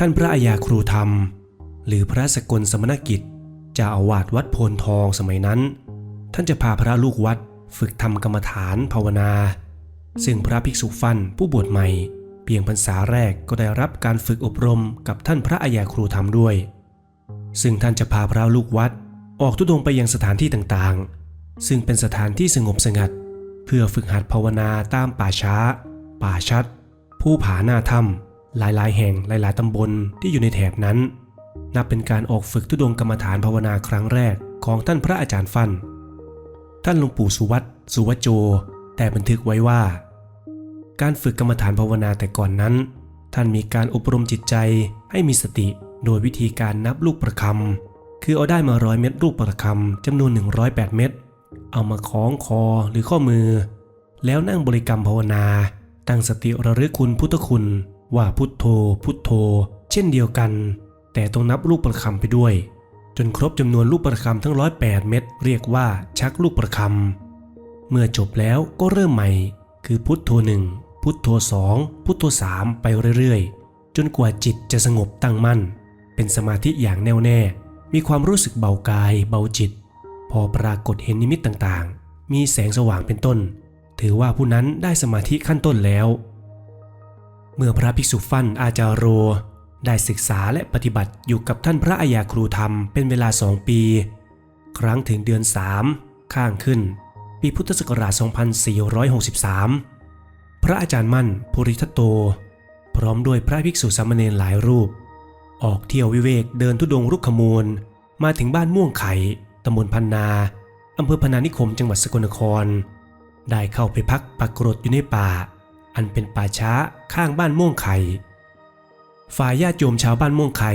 ท่านพระอาญาครูธรรม หรือพระสกลสมณกิจจ้าอาวาสวัดโพนทองสมัยนั้น ท่านจะพาพระลูกวัดฝึกทำกรรมฐานภาวนา ซึ่งพระภิกษุฟันผู้บวชใหม่ เพียงพรรษาแรกก็ได้รับการฝึกอบรมกับท่านพระอาญาครูธรรมด้วย ซึ่งท่านจะพาพระลูกวัดออกทุดงไปยังสถานที่ต่างๆ ซึ่งเป็นสถานที่สงบสงัด เพื่อฝึกหัดภาวนาตามป่าช้า ป่าชัด ผู้ผาหน้าถ้ำ หลายๆ แห่งหลาย ๆ ตำบลที่อยู่ในแถบนั้น นับเป็นการออกฝึกทุดงกรรมฐานภาวนาครั้งแรกของท่านพระอาจารย์ฟัน ท่านหลวงปู่สุวัตสุวัจโจ แต่บันทึกไว้ว่า การฝึกกรรมฐานภาวนาแต่ก่อนนั้น ท่านมีการอบรมจิตใจให้มีสติโดยวิธีการนับลูกประคำคือเอาได้มาร้อยเม็ดลูกประคำจำนวน 108 เม็ดเอามาคล้องคอหรือข้อมือ แล้วนั่งบริกรรมภาวนา ตั้งสติระลึกคุณพุทธคุณ ว่าพุทโธ พุทโธ เช่นเดียวกัน แต่ต้องนับลูกประคำไปด้วย จนครบจำนวนลูกประคำทั้ง108เม็ดเรียกว่าชักลูกประคำเมื่อจบแล้วก็เริ่มใหม่ คือพุทโธหนึ่งพุทโธสองพุทโธสามไปเรื่อยๆ จนกว่าจิตจะสงบตั้งมั่น เป็นสมาธิอย่างแน่วแน่ มีความรู้สึกเบากาย เบาจิต พอปรากฏเห็นนิมิตต่างๆ มีแสงสว่างเป็นต้น ถือว่าผู้นั้นได้สมาธิขั้นต้นแล้ว เมื่อพระภิกษุฟั่นอาจารโร ได้ศึกษาและปฏิบัติอยู่กับท่านพระอาญาครูธรรมเป็นเวลาสองปี ครั้งถึงเดือนสามข้างขึ้น ปีพุทธศักราช 2463 พระอาจารย์มั่นภูริทัตโต พร้อมด้วยพระภิกษุสามเณรหลายรูป ออกเที่ยววิเวกเดินทุดงรุกขมูล มาถึงบ้านม่วงไข่ตำบลพันนาอำเภอพนานิคมจังหวัดสกลนคร ได้เข้าไปพักปักกรดอยู่ในป่า อันเป็นป่าช้าข้างบ้านม่วงไข่ฝ่ายญาติโยมชาวบ้านม่วงไข่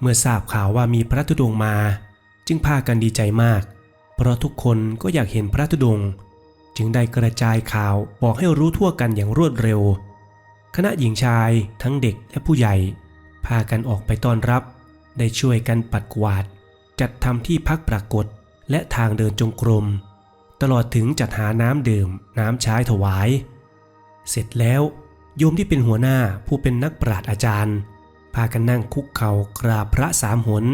เมื่อทราบข่าวว่ามีพระธุดงค์มา จึงพากันดีใจมาก เพราะทุกคนก็อยากเห็นพระธุดงค์จึงได้กระจายข่าวบอกให้รู้ทั่วกันอย่างรวดเร็ว คณะหญิงชายทั้งเด็กและผู้ใหญ่ พากันออกไปต้อนรับ ได้ช่วยกันปัดกวาด จัดทำที่พักปรากฏและทางเดินจงกรม ตลอดถึงจัดหาน้ำดื่ม น้ำใช้ถวาย เสร็จแล้วโยมที่เป็นหัวหน้าผู้เป็นนักปราชญ์อาจารย์ พากันนั่งคุกเข่ากราบพระสามหน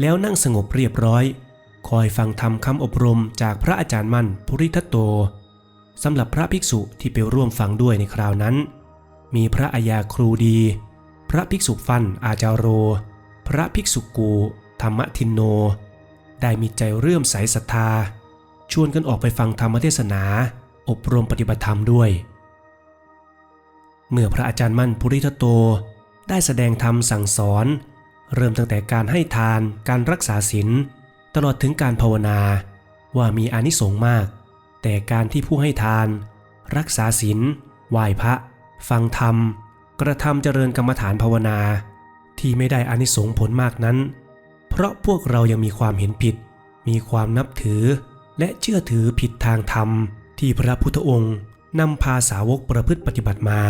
แล้วนั่งสงบเรียบร้อย คอยฟังธรรมคำอบรมจากพระอาจารย์มั่นภูริทัตโตสำหรับพระภิกษุที่ไปร่วมฟังด้วยในคราวนั้น มีพระอาญาครูดี พระภิกษุฟันอาจารโร พระภิกษุกู ธรรมทินโน ได้มีใจเรื่อมใสศรัทธา ชวนกันออกไปฟังธรรมเทศนา อบรมปฏิบัติธรรมด้วย เมื่อพระอาจารย์มั่นภูริทัตโต ได้แสดงธรรมสั่งสอน เริ่มตั้งแต่การให้ทานการรักษาศีลตลอดถึงการภาวนาว่ามีอานิสงส์มาก แต่การที่ผู้ให้ทาน รักษาศีลไหว้พระ ฟังธรรม กระทำเจริญกรรมฐานภาวนา ที่ไม่ได้อานิสงส์ผลมากนั้น เพราะพวกเรายังมีความเห็นผิด มีความนับถือ และเชื่อถือผิดทางธรรมที่พระพุทธองค์นำพาสาวกประพฤติปฏิบัติมา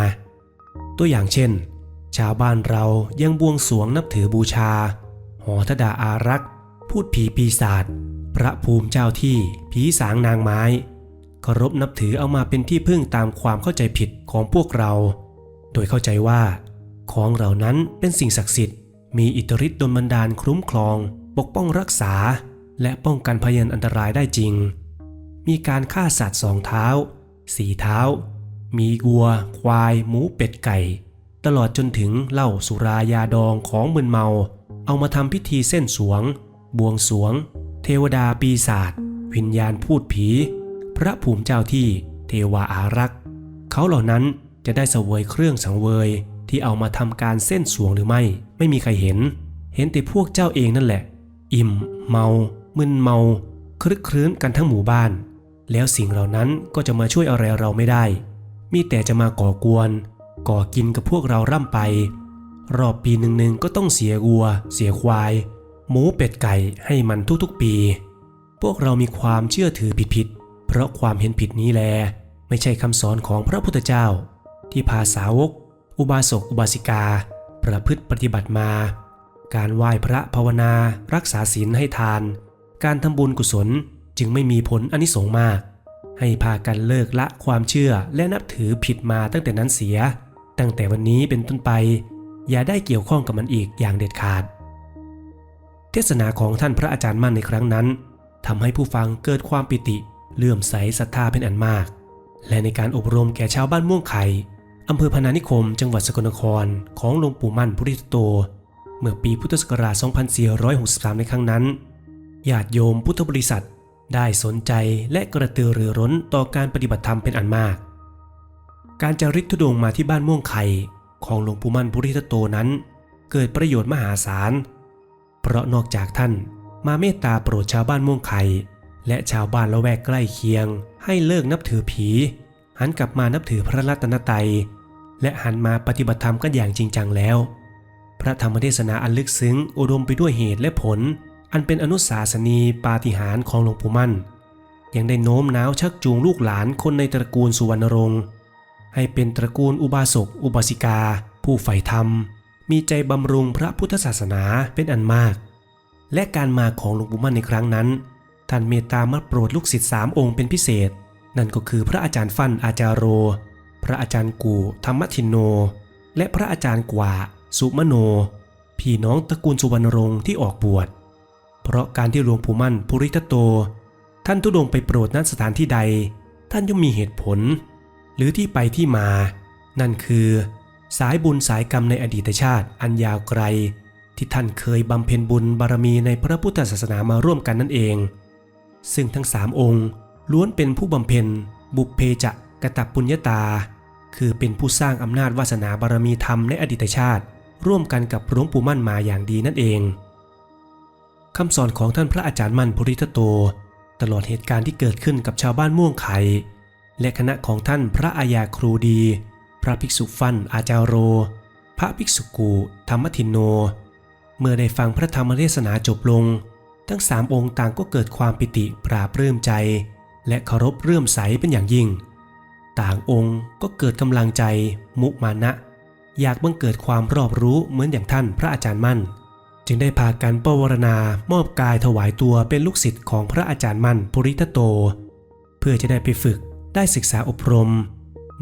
ตัวอย่างเช่น ชาวบ้านเรายังบวงสรวงนับถือบูชา หอธดาอารักษ์ พูดผีปีศาจพระภูมิเจ้าที่ ผีสางนางไม้เคารพนับถือเอามาเป็นที่พึ่งตามความเข้าใจผิดของพวกเรา โดยเข้าใจว่า ของเหล่านั้นเป็นสิ่งศักดิ์สิทธิ์ มีอิทธิฤทธิ์ดลบันดาลคุ้มครอง ปกป้องรักษา และป้องกันพยันอันตรายได้จริง มีการฆ่าสัตว์สองเท้า สี่เท้า มีวัว ควาย หมูเป็ดไก่ ตลอดจนถึงเหล้าสุรายาดองของมึนเมา เอามาทำพิธีเส้นสวง บวงสวง เทวดาปีศาจวิญญาณพูดผี พระภูมิเจ้าที่เทวาอารักษ์เขาเหล่านั้นจะได้เสวยเครื่องสังเวย ที่เอามาทำการเส้นสวงหรือไม่ ไม่มีใครเห็น เห็นแต่พวกเจ้าเองนั่นแหละ อิ่ม เมา มึนเมา คลึกครื้นกันทั้งหมู่บ้าน แล้วสิ่งเหล่านั้นก็จะมาช่วยอะไรเราไม่ได้ มีแต่จะมาก่อกวน ก่อกินกับพวกเราร่ำไป รอบปีหนึ่งๆก็ต้องเสียวัว เสียควาย หมูเป็ดไก่ให้มันทุกๆปี พวกเรามีความเชื่อถือผิดๆเพราะความเห็นผิดนี้แล ไม่ใช่คำสอนของพระพุทธเจ้า ที่พาสาวก อุบาสกอุบาสิกา ประพฤติปฏิบัติมา การไหว้พระภาวนา รักษาศีลให้ทาน การทำบุญกุศลจึงไม่มีผลอนิสงส์มาก ให้พากันเลิกละความเชื่อและนับถือผิดมาตั้งแต่นั้นเสีย ตั้งแต่วันนี้เป็นต้นไป อย่าได้เกี่ยวข้องกับมันอีกอย่างเด็ดขาด เทศนาของท่านพระอาจารย์มั่นในครั้งนั้นทำให้ผู้ฟังเกิดความปิติเลื่อมใสศรัทธาเป็นอันมาก และในการอบรมแก่ชาวบ้านม่วงไข่อำเภอพนานิคม จังหวัดสกลนครของหลวงปู่มั่นพุทธิโต เมื่อปีพุทธศักราช 2463 ในครั้งนั้นญาติโยมพุทธบริษัท ได้สนใจและกระตือรือร้นต่อการปฏิบัติธรรมเป็นอันมาก การจาริกธุดงมาที่บ้านม่วงไข่ของหลวงปู่มั่นพุทธิโตนั้น เกิดประโยชน์มหาศาล เพราะนอกจากท่านมาเมตตาโปรดชาวบ้านม่วงไข่และชาวบ้านละแวกใกล้เคียง ให้เลิกนับถือผี หันกลับมานับถือพระรัตนตรัยและหันมาปฏิบัติธรรมกันอย่างจริงจังแล้ว พระธรรมเทศนาอันลึกซึ้งอุดมไปด้วยเหตุและผล อันเป็นอนุสาสนีปาฏิหาริย์ของหลวงปู่มั่น ยังได้โน้มน้าวชักจูงลูกหลานคนในตระกูลสุวรรณรงค์ให้เป็นตระกูลอุบาสกอุบาสิกา ผู้ใฝ่ธรรม มีใจบำรุงพระพุทธศาสนาเป็นอันมาก และการมาของหลวงปู่มั่นในครั้งนั้น ท่านเมตตามาโปรดลูกศิษย์สามองค์เป็นพิเศษ นั่นก็คือพระอาจารย์ฟั่นอาจารโร พระอาจารย์กูธรรมทินโน และพระอาจารย์กว่า สุมโน พี่น้องตระกูลสุวรรณรงค์ที่ออกบวช เพราะการที่หลวงปู่มั่นภูริทัตโต ท่านทุดงไปโปรดณสถานที่ใด ท่านย่อมมีเหตุผล หรือที่ไปที่มา นั่นคือ สายบุญสายกรรมในอดีตชาติอันยาวไกล ที่ท่านเคยบำเพ็ญบุญบารมีในพระพุทธศาสนามาร่วมกันนั่นเอง ซึ่งทั้งสามองค์ล้วนเป็นผู้บำเพ็ญ บุพเพจะกะตะปุญญาตา คือเป็นผู้สร้างอำนาจวาสนาบารมีธรรมในอดีตชาติ ร่วมกันกับหลวงปู่มั่นมาอย่างดีนั่นเอง คำสอนของท่านพระอาจารย์มั่นภูริทโต ตลอดเหตุการณ์ที่เกิดขึ้นกับชาวบ้านม่วงไข่และคณะของท่านพระอาญาครูดี พระภิกษุฟันอาจารโร พระภิกษุกูธรรมทินโน เมื่อได้ฟังพระธรรมเทศนาจบลง ทั้งสามองค์ต่างก็เกิดความปิติปราบเรื่มใจ และเคารพเรื่มใสเป็นอย่างยิ่ง ต่างองค์ก็เกิดกำลังใจ มุมานะ อยากบังเกิดความรอบรู้เหมือนอย่างท่านพระอาจารย์มั่น จึงได้พากันปวารณามอบกายถวายตัวเป็นลูกศิษย์ของพระอาจารย์มั่นปุริทโต เพื่อจะได้ไปฝึกได้ศึกษาอบรม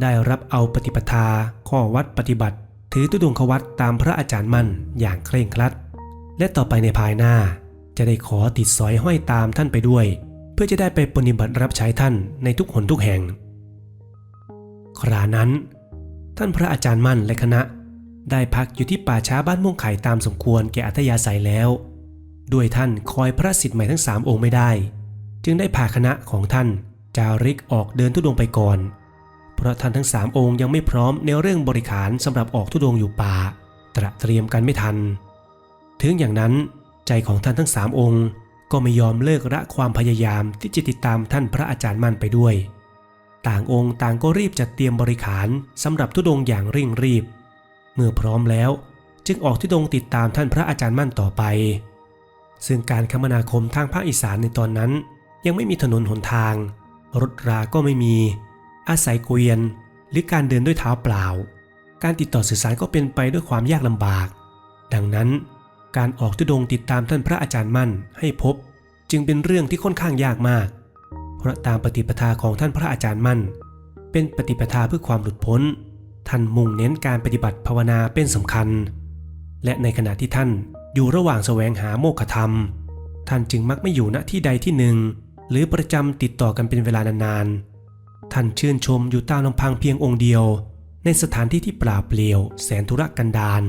ได้รับเอาปฏิปทา ข้อวัดปฏิบัติ ถือตุดงควัตตามพระอาจารย์มั่นอย่างเคร่งครัด และต่อไปในภายหน้า จะได้ขอติดสอยห้อยตามท่านไปด้วย เพื่อจะได้ไปปฏิบัติรับใช้ท่านในทุกหนทุกแห่ง ครานั้น ท่านพระอาจารย์มั่นและคณะ ได้พักอยู่ที่ป่าช้าบ้านม่วงไข่ตามสมควรแก่อัธยาศัยแล้ว ด้วยท่านคอยพระสิทธิ์ใหม่ทั้งสามองค์ไม่ได้ จึงได้พาคณะของท่านจาริกออกเดินทุดงไปก่อน เพราะท่านทั้งสามองค์ยังไม่พร้อมในเรื่องบริขารสำหรับออกทุดงอยู่ป่า ตระเตรียมกันไม่ทัน ถึงอย่างนั้นใจของท่านทั้งสามองค์ก็ไม่ยอมเลิกละความพยายามที่จะติดตามท่านพระอาจารย์มั่นไปด้วย ต่างองค์ต่างก็รีบจัดเตรียมบริขารสำหรับทุดงอย่างเร่งรีบ เมื่อพร้อมแล้วจึงออกทุดงติดตามท่านพระอาจารย์มั่นต่อไป ซึ่งการคมนาคมทางภาคอีสานในตอนนั้น ยังไม่มีถนนหนทาง รถราก็ไม่มี อาศัยเกวียน หรือการเดินด้วยเท้าเปล่า การติดต่อสื่อสารก็เป็นไปด้วยความยากลำบาก ดังนั้น การออกทุดงติดตามท่านพระอาจารย์มั่นให้พบ จึงเป็นเรื่องที่ค่อนข้างยากมาก เพราะตามปฏิปทาของท่านพระอาจารย์มั่น เป็นปฏิปทาเพื่อความหลุดพ้น ท่านมุ่งเน้นการปฏิบัติภาวนาเป็นสำคัญ และในขณะที่ท่านอยู่ระหว่างแสวงหาโมฆะธรรม ท่านจึงมักไม่อยู่ณที่ใดที่หนึ่ง หรือประจำติดต่อกันเป็นเวลานานๆ ท่านชื่นชมอยู่ตามลำพังเพียงองค์เดียว ในสถานที่ที่ปราเปลี่ยว แสนธุรกันดาร